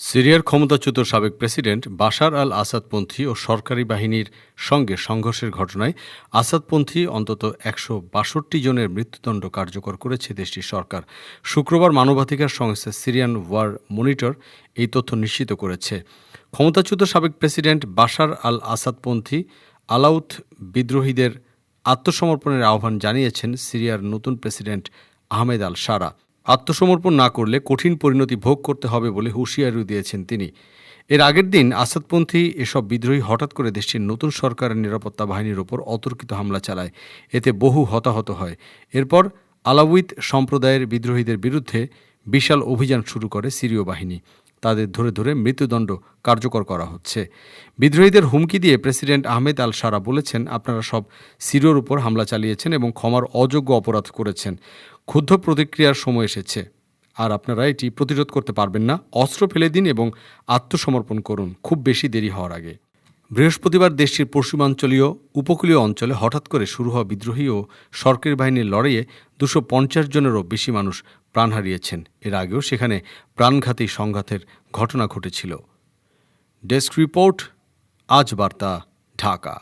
সিরিয়ার ক্ষমতাচ্যুত সাবেক প্রেসিডেন্ট বাশার আল আসাদপন্থী ও সরকারি বাহিনীর সঙ্গে সংঘর্ষের ঘটনায় আসাদপন্থী অন্তত একশো বাষট্টি জনের মৃত্যুদণ্ড কার্যকর করেছে দেশটির সরকার। শুক্রবার মানবাধিকার সংস্থা সিরিয়ান ওয়ার মনিটর এই তথ্য নিশ্চিত করেছে। ক্ষমতাচ্যুত সাবেক প্রেসিডেন্ট বাশার আল আসাদপন্থী আলাউথ বিদ্রোহীদের আত্মসমর্পণের আহ্বান জানিয়েছেন সিরিয়ার নতুন প্রেসিডেন্ট আহমেদ আল সারা। আত্মসমর্পণ না করলে কঠিন পরিণতি ভোগ করতে হবে বলে হুঁশিয়ারি দিয়েছেন তিনি। এর আগের দিন আসাদপন্থী এসব বিদ্রোহী হঠাৎ করে দেশটির নতুন সরকারের নিরাপত্তা বাহিনীর ওপর অতর্কিত হামলা চালায়। এতে বহু হতাহত হয়। এরপর আলাউইত সম্প্রদায়ের বিদ্রোহীদের বিরুদ্ধে বিশাল অভিযান শুরু করে সিরীয় বাহিনী। তাদের ধরে ধরে মৃত্যুদণ্ড কার্যকর করা হচ্ছে। বিদ্রোহীদের হুমকি দিয়ে প্রেসিডেন্ট আহমেদ আল সারা বলেছেন, আপনারা সব সিরিয়র উপর হামলা চালিয়েছেন এবং ক্ষমার অযোগ্য অপরাধ করেছেন। ক্ষুদ্ধ প্রতিক্রিয়ার সময় এসেছে। আর আপনারা এটি প্রতিরোধ করতে পারবেন না। অস্ত্র ফেলে দিন এবং আত্মসমর্পণ করুন। খুব বেশি দেরি হওয়ার আগে। বৃহস্পতিবার দেশটির পশ্চিমাঞ্চলীয় উপকূলীয় অঞ্চলে হঠাৎ করে শুরু হওয়া বিদ্রোহী ও সরকারি বাহিনীর লড়াইয়ে দুশো পঞ্চাশ জনেরও বেশি মানুষ প্রাণ হারিয়েছেন। এর আগেও সেখানে প্রাণঘাতী সংঘাতের ঘটনা ঘটেছিল। ডেস্ক রিপোর্ট, আজ বার্তা, ঢাকা।